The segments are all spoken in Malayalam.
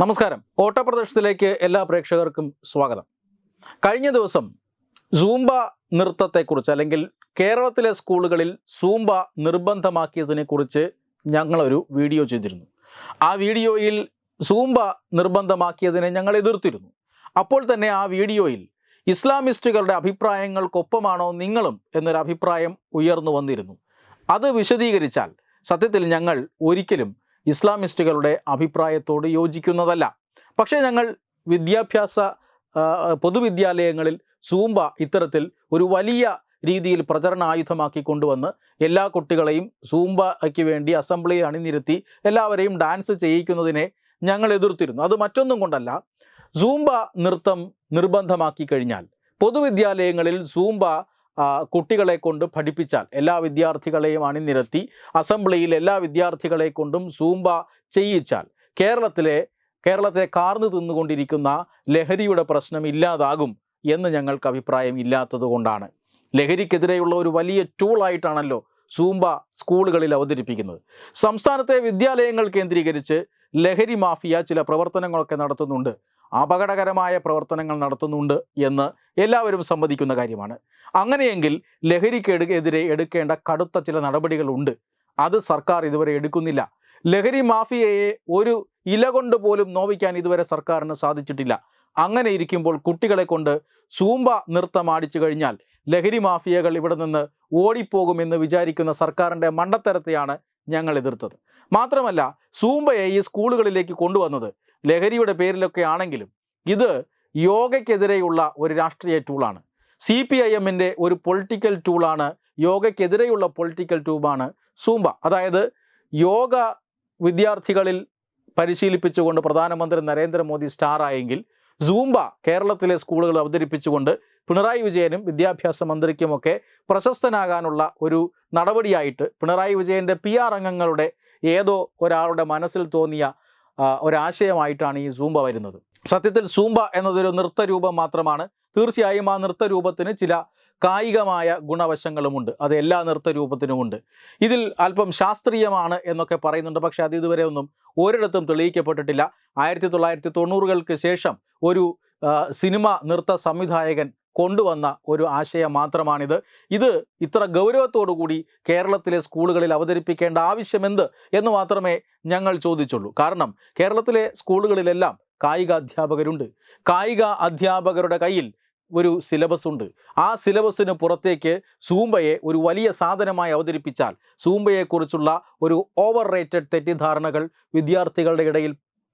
നമസ്കാരം. ഓട്ടപ്രദർശനത്തിലേക്ക് എല്ലാ പ്രേക്ഷകർക്കും സ്വാഗതം. കഴിഞ്ഞ ദിവസം സൂംബ നൃത്തത്തെക്കുറിച്ച് അല്ലെങ്കിൽ കേരളത്തിലെ സ്കൂളുകളിൽ സൂംബ നിർബന്ധമാക്കിയതിനെ കുറിച്ച് ഞങ്ങളൊരു വീഡിയോ ചെയ്തിരുന്നു. ആ വീഡിയോയിൽ സൂംബ നിർബന്ധമാക്കിയതിനെ ഞങ്ങൾ എതിർത്തിരുന്നു. അപ്പോൾ തന്നെ ആ വീഡിയോയിൽ ഇസ്ലാമിസ്റ്റുകളുടെ അഭിപ്രായങ്ങൾക്കൊപ്പമാണോ നിങ്ങളും എന്നൊരു അഭിപ്രായം ഉയർന്നു വന്നിരുന്നു. അത് വിശദീകരിച്ചാൽ സത്യത്തിൽ ഞങ്ങൾ ഒരിക്കലും ഇസ്ലാമിസ്റ്റുകളുടെ അഭിപ്രായത്തോട് യോജിക്കുന്നതല്ല. പക്ഷേ ഞങ്ങൾ വിദ്യാഭ്യാസ പൊതുവിദ്യാലയങ്ങളിൽ സൂമ്പ ഇത്തരത്തിൽ ഒരു വലിയ രീതിയിൽ പ്രചരണ ആയുധമാക്കി കൊണ്ടുവന്ന് എല്ലാ കുട്ടികളെയും സൂമ്പയ്ക്ക് വേണ്ടി അസംബ്ലിയിൽ അണിനിരത്തി എല്ലാവരെയും ഡാൻസ് ചെയ്യിക്കുന്നതിനെ ഞങ്ങൾ എതിർത്തിരുന്നു. അത് മറ്റൊന്നും കൊണ്ടല്ല. സൂമ്പ നൃത്തം നിർബന്ധമാക്കി കഴിഞ്ഞാൽ പൊതുവിദ്യാലയങ്ങളിൽ ആ, കുട്ടികളെ കൊണ്ട് പഠിപ്പിച്ചാൽ എല്ലാ വിദ്യാർത്ഥികളെയും അണിനിരത്തി അസംബ്ലിയിൽ എല്ലാ വിദ്യാർത്ഥികളെ കൊണ്ടും സൂംബ ചെയ്യിച്ചാൽ കേരളത്തിലെ കേരളത്തെ കാർന്നു തിന്നുകൊണ്ടിരിക്കുന്ന ലഹരിയുടെ പ്രശ്നം ഇല്ലാതാകും എന്ന് ഞങ്ങൾക്ക് അഭിപ്രായം ഇല്ലാത്തത് കൊണ്ടാണ്. ലഹരിക്കെതിരെയുള്ള ഒരു വലിയ ടൂളായിട്ടാണല്ലോ സൂംബ സ്കൂളുകളിൽ അവതരിപ്പിക്കുന്നത്. സംസ്ഥാനത്തെ വിദ്യാലയങ്ങൾ കേന്ദ്രീകരിച്ച് ലഹരി മാഫിയ ചില പ്രവർത്തനങ്ങളൊക്കെ നടത്തുന്നുണ്ട്. അപകടകരമായ പ്രവർത്തനങ്ങൾ നടത്തുന്നുണ്ട് എന്ന് എല്ലാവരും സമ്മതിക്കുന്ന കാര്യമാണ്. അങ്ങനെയെങ്കിൽ ലഹരിക്കെതിരെ എടുക്കേണ്ട കടുത്ത ചില നടപടികളുണ്ട് അത് സർക്കാർ ഇതുവരെ എടുക്കുന്നില്ല. ലഹരി മാഫിയയെ ഒരു ഇല കൊണ്ട് പോലും നോവിക്കാൻ ഇതുവരെ സർക്കാരിന് സാധിച്ചിട്ടില്ല. അങ്ങനെ ഇരിക്കുമ്പോൾ കുട്ടികളെ കൊണ്ട് സൂമ്പ നൃത്തം ആടിച്ചു കഴിഞ്ഞാൽ ലഹരി മാഫിയകൾ ഇവിടെ നിന്ന് ഓടിപ്പോകുമെന്ന് വിചാരിക്കുന്ന സർക്കാരിന്റെ മണ്ടത്തരത്തെയാണ് ഞങ്ങൾ എതിർത്തത്. മാത്രമല്ല സൂമ്പയെ ഈ സ്കൂളുകളിലേക്ക് കൊണ്ടുവന്നത് ലഹരിയുടെ പേരിലൊക്കെ ആണെങ്കിലും ഇത് യോഗയ്ക്കെതിരെയുള്ള ഒരു രാഷ്ട്രീയ ടൂളാണ് സി പി ഐ എമ്മിന്റെ ഒരു പൊളിറ്റിക്കൽ ടൂളാണ് യോഗയ്ക്കെതിരെയുള്ള പൊളിറ്റിക്കൽ ടൂബാണ് സൂംബ. അതായത് യോഗ വിദ്യാർത്ഥികളിൽ പരിശീലിപ്പിച്ചുകൊണ്ട് പ്രധാനമന്ത്രി നരേന്ദ്രമോദി സ്റ്റാറായെങ്കിൽ സൂംബ കേരളത്തിലെ സ്കൂളുകൾ അവതരിപ്പിച്ചുകൊണ്ട് പിണറായി വിജയനും വിദ്യാഭ്യാസ മന്ത്രിക്കുമൊക്കെ പ്രശസ്തനാകാനുള്ള ഒരു നടപടിയായിട്ട് പിണറായി വിജയന്റെ പി ആർ അംഗങ്ങളുടെ ഏതോ ഒരാളുടെ മനസ്സിൽ തോന്നിയ ഒരാശയമായിട്ടാണ് ഈ സൂംബ വരുന്നത്. സത്യത്തിൽ സൂംബ എന്നതൊരു നൃത്തരൂപം മാത്രമാണ്. തീർച്ചയായും ആ നൃത്തരൂപത്തിന് ചില കായികമായ ഗുണവശങ്ങളുമുണ്ട്. അത് എല്ലാ നൃത്തരൂപത്തിനുമുണ്ട്. ഇതിൽ അല്പം ശാസ്ത്രീയമാണ് എന്നൊക്കെ പറയുന്നുണ്ട്. പക്ഷെ അത് ഇതുവരെ ഒന്നും ഒരിടത്തും തെളിയിക്കപ്പെട്ടിട്ടില്ല. ആയിരത്തി തൊള്ളായിരത്തി തൊണ്ണൂറുകൾക്ക് ശേഷം ഒരു സിനിമ നൃത്ത സംവിധായകൻ കൊണ്ടുവന്ന ഒരു ആശയം മാത്രമാണിത്. ഇത് ഇത്ര ഗൗരവത്തോടു കൂടി കേരളത്തിലെ സ്കൂളുകളിൽ അവതരിപ്പിക്കേണ്ട ആവശ്യമെന്ത് എന്ന് മാത്രമേ ഞങ്ങൾ ചോദിച്ചുള്ളൂ. കാരണം കേരളത്തിലെ സ്കൂളുകളിലെല്ലാം കായിക അധ്യാപകരുണ്ട് കായിക അധ്യാപകരുടെ കയ്യിൽ ഒരു സിലബസ് ഉണ്ട് ആ സിലബസിന് പുറത്തേക്ക് സൂമ്പയെ ഒരു വലിയ സാധനമായി അവതരിപ്പിച്ചാൽ സൂമ്പയെക്കുറിച്ചുള്ള ഒരു ഓവർ റേറ്റഡ് തെറ്റിദ്ധാരണകൾ വിദ്യാർത്ഥികളുടെ ഇടയിൽ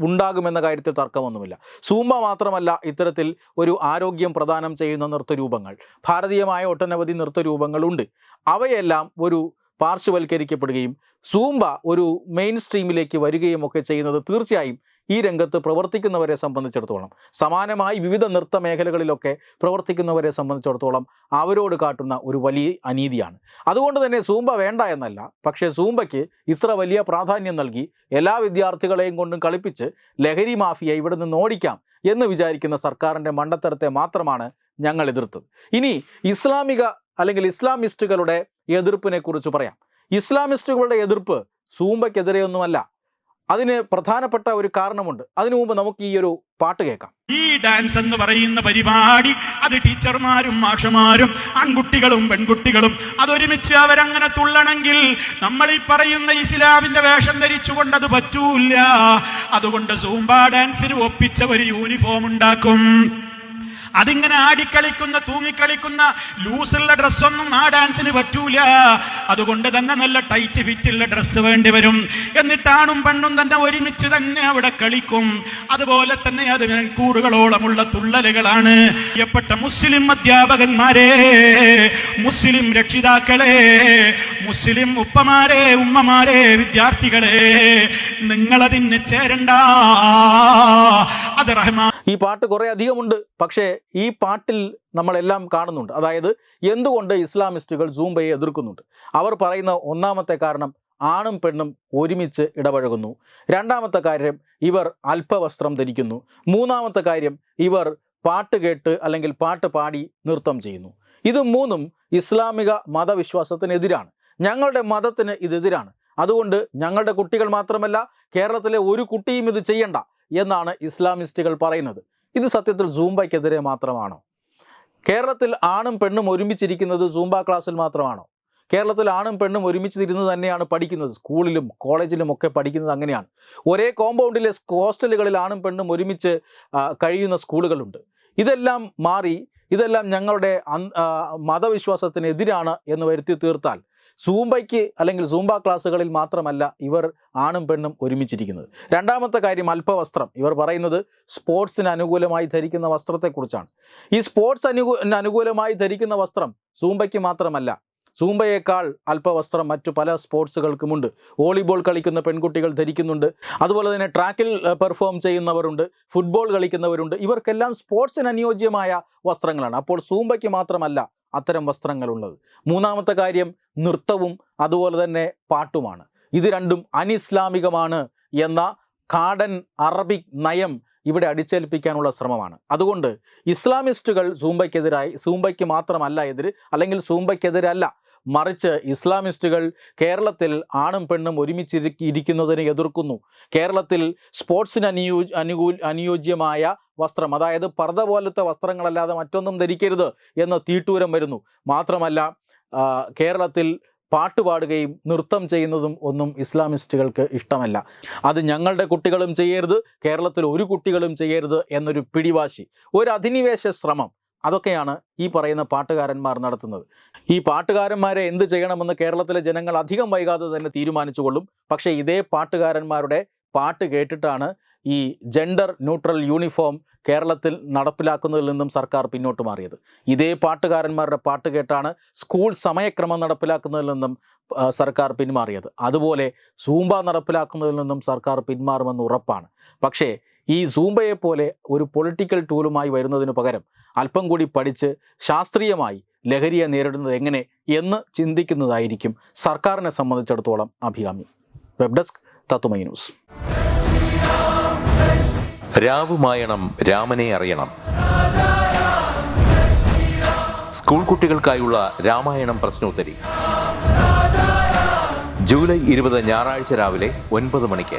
ഉണ്ടാകുമെന്ന കാര്യത്തിൽ തർക്കമൊന്നുമില്ല. സൂമ്പ മാത്രമല്ല ഇത്തരത്തിൽ ഒരു ആരോഗ്യം പ്രദാനം ചെയ്യുന്ന നൃത്തരൂപങ്ങൾ. ഭാരതീയമായ ഒട്ടനവധി നൃത്തരൂപങ്ങളുണ്ട്. അവയെല്ലാം ഒരു പാർശ്വവൽക്കരിക്കപ്പെടുകയും സൂംബ ഒരു മെയിൻ സ്ട്രീമിലേക്ക് വരികയും ഒക്കെ ചെയ്യുന്നത് തീർച്ചയായും ഈ രംഗത്ത് പ്രവർത്തിക്കുന്നവരെ സംബന്ധിച്ചിടത്തോളം സമാനമായി വിവിധ നൃത്ത മേഖലകളിലൊക്കെ പ്രവർത്തിക്കുന്നവരെ സംബന്ധിച്ചിടത്തോളം അവരോട് കാട്ടുന്ന ഒരു വലിയ അനീതിയാണ്. അതുകൊണ്ട് തന്നെ സൂംബ വേണ്ട എന്നല്ല പക്ഷേ സൂംബയ്ക്ക് ഇത്ര വലിയ പ്രാധാന്യം നൽകി എല്ലാ വിദ്യാർത്ഥികളെയും കൊണ്ടും കളിപ്പിച്ച് ലഹരി മാഫിയ ഇവിടെ നിന്ന് ഓടിക്കാം എന്ന് വിചാരിക്കുന്ന സർക്കാരിന്റെ മണ്ടത്തരത്തെ മാത്രമാണ് ഞങ്ങൾ എതിർത്തത്. ഇനി ഇസ്ലാമിക അല്ലെങ്കിൽ ഇസ്ലാമിസ്റ്റുകളുടെ എതിർപ്പിനെ കുറിച്ച് പറയാം. ഇസ്ലാമിസ്റ്റുകളുടെ എതിർപ്പ് സൂമ്പയ്ക്കെതിരെയൊന്നുമല്ല അതിന് പ്രധാനപ്പെട്ട ഒരു കാരണമുണ്ട്. അതിനു മുമ്പ് നമുക്ക് ഈ ഒരു പാട്ട് കേൾക്കാം. ഈ ഡാൻസ് എന്ന് പറയുന്ന പരിപാടി അത് ടീച്ചർമാരും മാഷമാരും ആൺകുട്ടികളും പെൺകുട്ടികളും അതൊരുമിച്ച് അവരങ്ങനെ തുള്ളണമെങ്കിൽ നമ്മൾ ഈ പറയുന്ന ഇസ്ലാമിന്റെ വേഷം ധരിച്ചുകൊണ്ട് അത് പറ്റൂല അതുകൊണ്ട് സൂംബ ഡാൻസിന് ഒപ്പിച്ച ഒരു യൂണിഫോം ഉണ്ടാക്കും. അതിങ്ങനെ ആടിക്കളിക്കുന്ന തൂങ്ങിക്കളിക്കുന്ന ലൂസുള്ള ഡ്രസ്സൊന്നും ആ ഡാൻസിന് പറ്റൂല. അതുകൊണ്ട് തന്നെ നല്ല ടൈറ്റ് ഫിറ്റുള്ള ഡ്രസ്സ് വേണ്ടി വരും. എന്നിട്ടാണും പെണ്ണും തന്നെ ഒരുമിച്ച് തന്നെ അവിടെ കളിക്കും. അതുപോലെ തന്നെ അത് കൂറുകളോളമുള്ള തുള്ളലുകളാണ്. പ്രിയപ്പെട്ട മുസ്ലിം അധ്യാപകന്മാരെ മുസ്ലിം രക്ഷിതാക്കളെ മുസ്ലിം ഉപ്പമാരെ ഉമ്മമാരെ വിദ്യാർത്ഥികളെ നിങ്ങളതിന് ചേരണ്ട. അത് റഹ്മാൻ ഈ പാട്ട് കുറെ അധികമുണ്ട്. പക്ഷേ ഈ പാട്ടിൽ നമ്മളെല്ലാം കാണുന്നുണ്ട്. അതായത് എന്തുകൊണ്ട് ഇസ്ലാമിസ്റ്റുകൾ സൂംബയെ എതിർക്കുന്നുണ്ട്? അവർ പറയുന്ന ഒന്നാമത്തെ കാരണം ആണും പെണ്ണും ഒരുമിച്ച് ഇടപഴകുന്നു. രണ്ടാമത്തെ കാര്യം ഇവർ അല്പവസ്ത്രം ധരിക്കുന്നു. മൂന്നാമത്തെ കാര്യം ഇവർ പാട്ട് കേട്ട് അല്ലെങ്കിൽ പാട്ട് പാടി നൃത്തം ചെയ്യുന്നു. ഇത് മൂന്നും ഇസ്ലാമിക മതവിശ്വാസത്തിനെതിരാണ്. ഞങ്ങളുടെ മതത്തിന് ഇതെതിരാണ്. അതുകൊണ്ട് ഞങ്ങളുടെ കുട്ടികൾ മാത്രമല്ല കേരളത്തിലെ ഒരു കുട്ടിയും ഇത് ചെയ്യണ്ട എന്നാണ് ഇസ്ലാമിസ്റ്റുകൾ പറയുന്നത്. ഇത് സത്യത്തിൽ സൂംബയ്ക്കെതിരെ മാത്രമാണോ? കേരളത്തിൽ ആണും പെണ്ണും ഒരുമിച്ചിരിക്കുന്നത് സൂംബ ക്ലാസ്സിൽ മാത്രമാണോ? കേരളത്തിൽ ആണും പെണ്ണും ഒരുമിച്ച് ഇരുന്ന് തന്നെയാണ് പഠിക്കുന്നത്. സ്കൂളിലും കോളേജിലും ഒക്കെ പഠിക്കുന്നത് അങ്ങനെയാണ്. ഒരേ കോമ്പൗണ്ടിലെ ഹോസ്റ്റലുകളിൽ ആണും പെണ്ണും ഒരുമിച്ച് കഴിയുന്ന സ്കൂളുകളുണ്ട്. ഇതെല്ലാം മാറി ഇതെല്ലാം ഞങ്ങളുടെ മതവിശ്വാസത്തിനെതിരാണ് എന്ന് വരുത്തി തീർത്താൽ സൂംബയ്ക്ക് അല്ലെങ്കിൽ സൂംബ ക്ലാസ്സുകളിൽ മാത്രമല്ല ഇവർ ആണും പെണ്ണും ഒരുമിച്ചിരിക്കുന്നത്. രണ്ടാമത്തെ കാര്യം അല്പവസ്ത്രം. ഇവർ പറയുന്നത് സ്പോർട്സിന് അനുകൂലമായി ധരിക്കുന്ന വസ്ത്രത്തെക്കുറിച്ചാണ്. ഈ സ്പോർട്സ് അനുകൂ അനുകൂലമായി ധരിക്കുന്ന വസ്ത്രം സൂംബയ്ക്ക് മാത്രമല്ല. സൂംബയേക്കാൾ അല്പവസ്ത്രം മറ്റു പല സ്പോർട്സുകൾക്കുമുണ്ട്. വോളിബോൾ കളിക്കുന്ന പെൺകുട്ടികൾ ധരിക്കുന്നുണ്ട്. അതുപോലെ തന്നെ ട്രാക്കിൽ പെർഫോം ചെയ്യുന്നവരുണ്ട്. ഫുട്ബോൾ കളിക്കുന്നവരുണ്ട്. ഇവർക്കെല്ലാം സ്പോർട്സിന് അനുയോജ്യമായ വസ്ത്രങ്ങളാണ്. അപ്പോൾ സൂംബയ്ക്ക് മാത്രമല്ല അത്തരം വസ്ത്രങ്ങളുള്ളത്. മൂന്നാമത്തെ കാര്യം നൃത്തവും അതുപോലെ തന്നെ പാട്ടുമാണ്. ഇത് രണ്ടും അനിസ്ലാമികമാണ് എന്ന കാടൻ അറബിക് നയം ഇവിടെ അടിച്ചേൽപ്പിക്കാനുള്ള ശ്രമമാണ്. അതുകൊണ്ട് ഇസ്ലാമിസ്റ്റുകൾ സൂംബയ്ക്കെതിരായി സൂംബയ്ക്ക് മാത്രമല്ല എതിര് അല്ലെങ്കിൽ സൂംബയ്ക്കെതിരല്ല മറിച്ച് ഇസ്ലാമിസ്റ്റുകൾ കേരളത്തിൽ ആണും പെണ്ണും ഒരുമിച്ച് ഇരിക്കുന്നതിനെ എതിർക്കുന്നു. കേരളത്തിൽ സ്പോർട്സിന് അനുയോ അനുകൂ അനുയോജ്യമായ വസ്ത്രം അതായത് പർദ്ദ പോലത്തെ വസ്ത്രങ്ങളല്ലാതെ മറ്റൊന്നും ധരിക്കരുത് എന്ന തീട്ടൂരം വരുന്നു. മാത്രമല്ല കേരളത്തിൽ പാട്ടുപാടുകയും നൃത്തം ചെയ്യുന്നതും ഒന്നും ഇസ്ലാമിസ്റ്റുകൾക്ക് ഇഷ്ടമല്ല. അത് ഞങ്ങളുടെ കുട്ടികളും ചെയ്യരുത് കേരളത്തിൽ ഒരു കുട്ടികളും ചെയ്യരുത് എന്നൊരു പിടിവാശി ഒരു അധിനിവേശ ശ്രമം. അതൊക്കെയാണ് ഈ പറയുന്ന പാട്ടുകാരന്മാർ നടത്തുന്നത്. ഈ പാട്ടുകാരന്മാരെ എന്ത് ചെയ്യണമെന്ന് കേരളത്തിലെ ജനങ്ങൾ അധികം വൈകാതെ തന്നെ തീരുമാനിച്ചുകൊള്ളും. പക്ഷേ ഇതേ പാട്ടുകാരന്മാരുടെ പാട്ട് കേട്ടിട്ടാണ് ഈ ജെൻഡർ ന്യൂട്രൽ യൂണിഫോം കേരളത്തിൽ നടപ്പിലാക്കുന്നതിൽ നിന്നും സർക്കാർ പിന്നോട്ട് മാറിയത്. ഇതേ പാട്ടുകാരന്മാരുടെ പാട്ട് കേട്ടാണ് സ്കൂൾ സമയക്രമം നടപ്പിലാക്കുന്നതിൽ നിന്നും സർക്കാർ പിന്മാറിയത്. അതുപോലെ സൂമ്പ നടപ്പിലാക്കുന്നതിൽ നിന്നും സർക്കാർ പിന്മാറുമെന്ന് ഉറപ്പാണ്. പക്ഷേ ഈ സൂംബയെ പോലെ ഒരു പൊളിറ്റിക്കൽ ടൂളുമായി വരുന്നതിന് പകരം അല്പം കൂടി പഠിച്ച് ശാസ്ത്രീയമായി ലഹരിയെ നേരിടുന്നത് എങ്ങനെ എന്ന് ചിന്തിക്കുന്നതായിരിക്കും സർക്കാരിനെ സംബന്ധിച്ചിടത്തോളം അഭികാമ്യം. Web desk Tatwamayi news. രാവുമായണം രാമനെ അറിയണം. സ്കൂൾ കുട്ടികൾക്കായുള്ള രാമായണം പ്രശ്നോത്തരി. ജൂലൈ ഇരുപത് ഞായറാഴ്ച രാവിലെ ഒൻപത് മണിക്ക്.